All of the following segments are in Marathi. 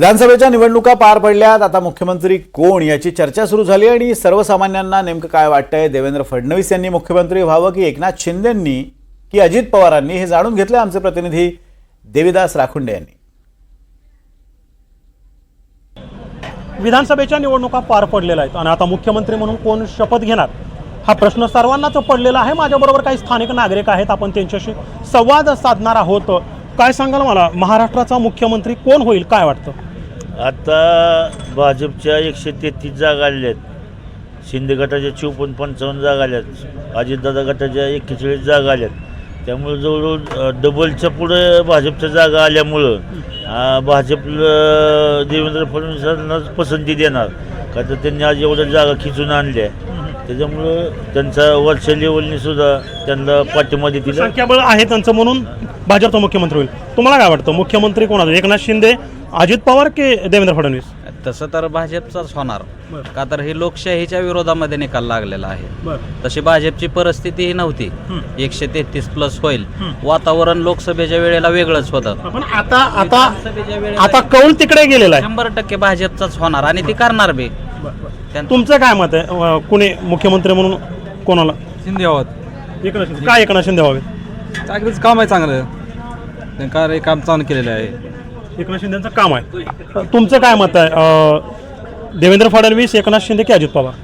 विधानसभेच्या निवडणुका पार पडल्यात. आता मुख्यमंत्री कोण याची चर्चा सुरू झाली आणि सर्वसामान्यांना नेमकं काय वाटतंय? देवेंद्र फडणवीस यांनी मुख्यमंत्री व्हावं की एकनाथ शिंदेंनी की अजित पवारांनी? हे जाणून घेतलं आमचे प्रतिनिधी देविदास राखुंडे यांनी. विधानसभेच्या निवडणुका पार पडलेल्या आहेत. आणि आता मुख्यमंत्री म्हणून कोण शपथ घेणार? हा प्रश्न सर्वांनाच पडलेला आहे. माझ्याबरोबर काही स्थानिक नागरिक आहेत. आपण त्यांच्याशी संवाद साधणार आहोत. काय सांगाल मला? महाराष्ट्राचा मुख्यमंत्री कोण होईल? काय वाटतं? आता भाजपच्या एकशे तेहतीस जागा आलेल्या आहेत. शिंदे गटाच्या चोपन्न पंचावन्न जागा आल्या आहेत अजितदादा गटाच्या एक्केचाळीस जागा आल्या आहेत त्यामुळे जवळजवळ डबलच्या पुढे भाजपच्या जागा आल्यामुळं भाजप देवेंद्र फडणवीसांनाच पसंती देणार. का तर त्यांनी आज एवढ्या जागा खिचून आणल्या. त्याच्यामुळं त्यांचा वरच्या लेवलने सुद्धा त्यांना पाठिंबा देतील. संख्याबळ आहे त्यांचं म्हणून भाजपचा मुख्यमंत्री होईल. तुम्हाला काय वाटतं? मुख्यमंत्री कोणाचं एकनाथ शिंदे अजित पवार की देवेंद्र फडणवीस? तसं तर भाजपचाच होणार. का तर हे लोकशाहीच्या विरोधामध्ये निकाल लागलेला आहे. बरं. तशी भाजपची परिस्थिती ही. नव्हती एकशे तेहतीस प्लस होईल. वातावरण लोकसभेच्या वेळेला वेगळंच होतं. पण आता आता विधानसभेच्या वेळेला आता कौल तिकडे गेलेला आहे. शंभर टक्के भाजपचाच होणार आणि ती करणार बी. त्यां- तुमचं काय मत आहे? अं, कुणी मुख्यमंत्री म्हणून कोणाला? शिंदे आहोत. एकनाथ शिंदे. काय एकनाथ शिंदे व्हावे? चांगलंच काम आहे चांगलं. त्यांनी कार्य काम चांगलं केलेलं आहे. एकनाथ शिंदेचं काम आहे. तुमचं काय मत आहे? अं, देवेंद्र फडणवीस एकनाथ शिंदे की अजित पवार?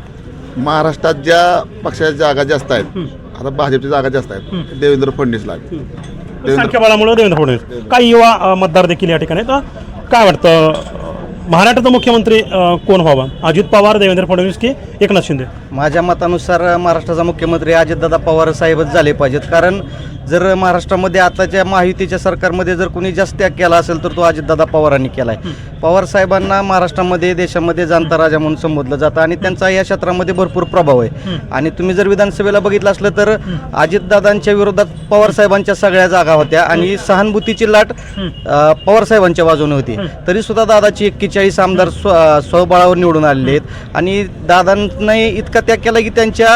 महाराष्ट्रात ज्या पक्षाच्या जागा जास्त आहेत आता भाजपच्या जागा जास्त आहेत देवेंद्र फडणवीसला. देवेंद्र संख्याबळामुळे देवेंद्र फडणवीस. काही युवा अं, मतदार देखील या ठिकाणी आहेत. तर काय वाटतं? अं, महाराष्ट्राचा मुख्यमंत्री अं, कोण व्हावा? अजित पवार देवेंद्र फडणवीस की एकनाथ शिंदे? माझ्या मतानुसार महाराष्ट्राचा मुख्यमंत्री अजितदादा पवार साहेबच झाले पाहिजेत. कारण जर महाराष्ट्रामध्ये आताच्या महायुतीच्या सरकारमध्ये जर कोणी जास्त त्याग केला असेल तर तो अजितदादा पवारांनी केला आहे पवार साहेबांना महाराष्ट्रामध्ये देशामध्ये जाणता राजा म्हणून संबोधलं जातं आणि त्यांचा या क्षेत्रामध्ये भरपूर प्रभाव आहे. आणि तुम्ही जर विधानसभेला बघितलं असलं तर अजितदादांच्या विरोधात पवार साहेबांच्या सगळ्या जागा होत्या आणि सहानुभूतीची लाट पवार साहेबांच्या बाजूने होती. तरी सुद्धा दादाची एक्केचाळीस आमदार स्व स्वबळावर निवडून आलेले आहेत. आणि दादांनाही इतकं त्याग केला की त्यांच्या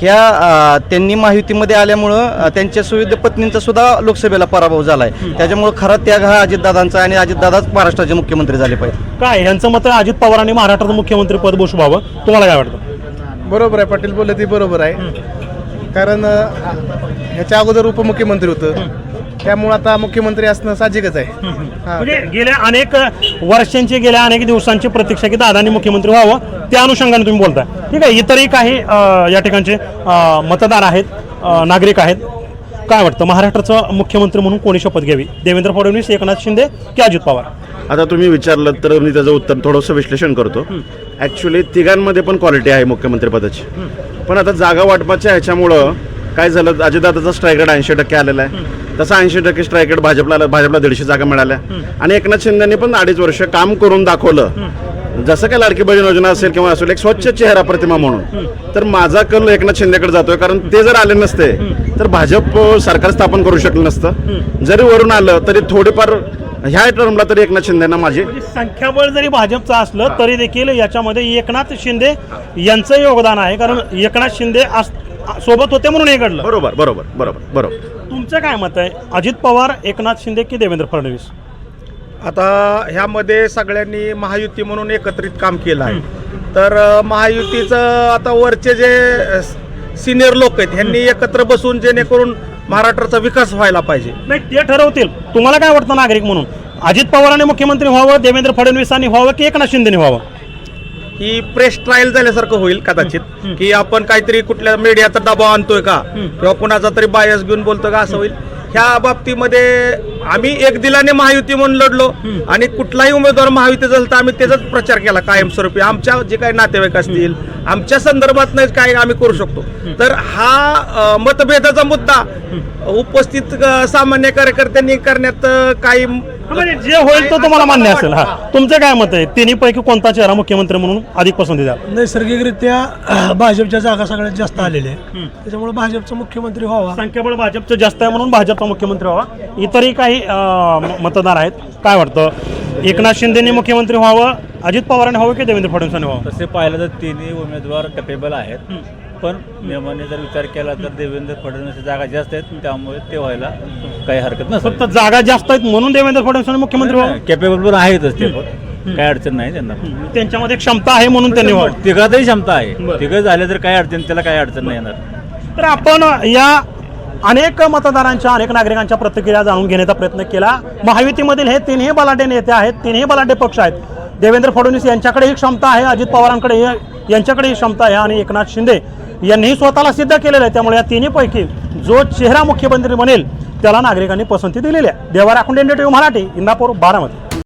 ह्या त्यांनी महायुतीमध्ये आल्यामुळं त्यांच्या सुविध पत्नींचा सुद्धा लोकसभेला पराभव झाला आहे त्याच्यामुळं खरा त्याग हा अजितदादांचा आहे आणि अजितदादाच महाराष्ट्राचे मुख्यमंत्री झाले पाहिजे. काय यांचं मत अजित पवारांनी महाराष्ट्राचं मुख्यमंत्री पद बसवावं तुम्हाला काय वाटतं? बरोबर आहे पाटील बोलले ते बरोबर आहे. कारण ह्याच्या अगोदर उपमुख्यमंत्री होतं. त्यामुळं आता मुख्यमंत्री असणं साहजिकच आहे. हा. म्हणजे गेल्या अनेक वर्षांची गेल्या अनेक दिवसांची प्रतीक्षा की दादांनी मुख्यमंत्री व्हावं त्या अनुषंगाने तुम्ही बोलताय. ठीक आहे इतरही काही अं, या ठिकाणचे अं, मतदार आहेत अं, नागरिक आहेत. काय वाटतं महाराष्ट्राचं मुख्यमंत्री म्हणून कोणी शपथ घ्यावी? देवेंद्र फडणवीस एकनाथ शिंदे की अजित पवार? आता तुम्ही विचारलं तर मी त्याचं उत्तर थोडंसं विश्लेषण करतो. ॲक्च्युली तिघांमध्ये पण क्वालिटी आहे मुख्यमंत्रीपदाची पण आता जागा वाटपाच्या ह्याच्यामुळं काय झालं? अजितदादाचा स्ट्राईक रेट ऐंशी टक्के आलेला आहे. तसा ऐंशी टक्के स्ट्राईक रेट भाजपला भाजपला दीडशे जागा मिळाल्या. आणि एकनाथ शिंदेनी पण अडीच वर्ष काम करून दाखवलं. जसं काय लाडकी बहीण योजना असेल किंवा असेल एक स्वच्छ चेहरा प्रतिमा म्हणून. तर माझा कल एकनाथ शिंदेकडे जातोय कारण ते जर आले नसते तर भाजप सरकार स्थापन करू शकलं नसतं. जरी वरून आलं तरी थोडीफार ह्या टर्मला तरी एकनाथ शिंदेना माझी म्हणजे संख्याबळ जरी भाजपचं असलं तरी देखील याच्यामध्ये एकनाथ शिंदे यांचं योगदान आहे. कारण एकनाथ शिंदे सोबत होते म्हणून हे घडलं. बरोबर बरोबर बरोबर बरोबर. तुमचं काय मत आहे? अजित पवार एकनाथ शिंदे की देवेंद्र फडणवीस? आता ह्यामध्ये सगळ्यांनी महायुती म्हणून एकत्रित काम केलं आहे. तर अ, महायुतीचं आता वरचे जे सिनियर लोक आहेत ह्यांनी एकत्र बसून जेणेकरून महाराष्ट्राचा विकास व्हायला पाहिजे. नाही ते ठरवतील. तुम्हाला काय वाटतं नागरिक म्हणून? अजित पवारांनी मुख्यमंत्री व्हावं देवेंद्र फडणवीसांनी व्हावं की एकनाथ शिंदेने व्हावं? ही प्रेस ट्रायल झाल्यासारखं होईल कदाचित. की आपण काहीतरी कुठल्या मीडियाचा दबाव आणतोय का? किंवा कुणाचा तरी बायस घेऊन बोलतोय का? असं होईल. ह्या बाबतीमध्ये आम्ही एक दिलाने महायुती म्हणून लढलो आणि कुठलाही उमेदवार महायुती झाला तर आम्ही त्याचाच प्रचार केला कायमस्वरूपी. आमच्या जे काही नातेवाईक असतील आमच्या संदर्भात नाही काय आम्ही करू शकतो. तर हा मतभेदाचा मुद्दा उपस्थित सामान्य कार्यकर्त्यांनी करण्यात काही म्हणजे जे होईल तो तुम्हाला मान्य असेल. हा. तुमचं काय मत आहे? तिन्ही पैकी कोणता चेहरा मुख्यमंत्री म्हणून अधिक पसंती द्या नैसर्गिकरित्या भाजपच्या जागा सगळ्यात जास्त आलेल्या आहे त्याच्यामुळे भाजपचा मुख्यमंत्री व्हावा. संख्याबळ भाजपचं जास्त आहे म्हणून भाजपचा मुख्यमंत्री व्हावा. इतरही काही मतदार आहेत. काय वाटतं? एकनाथ शिंदेनी मुख्यमंत्री व्हावं? अजित पवारांनी व्हावं की देवेंद्र फडणवीसांनी व्हावं तसे पाहिलं तर तिन्ही उमेदवार कॅपेबल आहेत. पण नियमाने जर विचार केला तर देवेंद्र फडणवीस जागा जास्त आहेत त्यामुळे ते व्हायला काही हरकत नसतं. फक्त जागा जास्त आहेत म्हणून देवेंद्र फडणवीसांनी मुख्यमंत्री व्हावं? कॅपेबल पण आहेतच ते पण काय अडचण नाही त्यांना. त्यांच्यामध्ये क्षमता आहे म्हणून त्यांनी व्हावं. तिघातही क्षमता. आहे. तिघं झाले तर काय अडचण त्याला काय अडचण नाही येणार. तर आपण या अनेक मतदारांच्या अनेक नागरिकांच्या प्रतिक्रिया जाणून घेण्याचा प्रयत्न केला. महायुतीमधील हे तिन्ही बलाढ्य नेते आहेत तिन्ही बलाढ्य पक्ष आहेत. देवेंद्र फडणवीस यांच्याकडेही क्षमता आहे अजित पवारांकडे यांच्याकडेही क्षमता आहे आणि एकनाथ शिंदे यांनीही स्वतःला सिद्ध केलेलं आहे. त्यामुळे या तिन्हीपैकी जो चेहरा मुख्यमंत्री बनेल त्याला नागरिकांनी पसंती दिलेली आहे. देवा राखुंडे टीव्ही मराठी इंदापूर बारामती.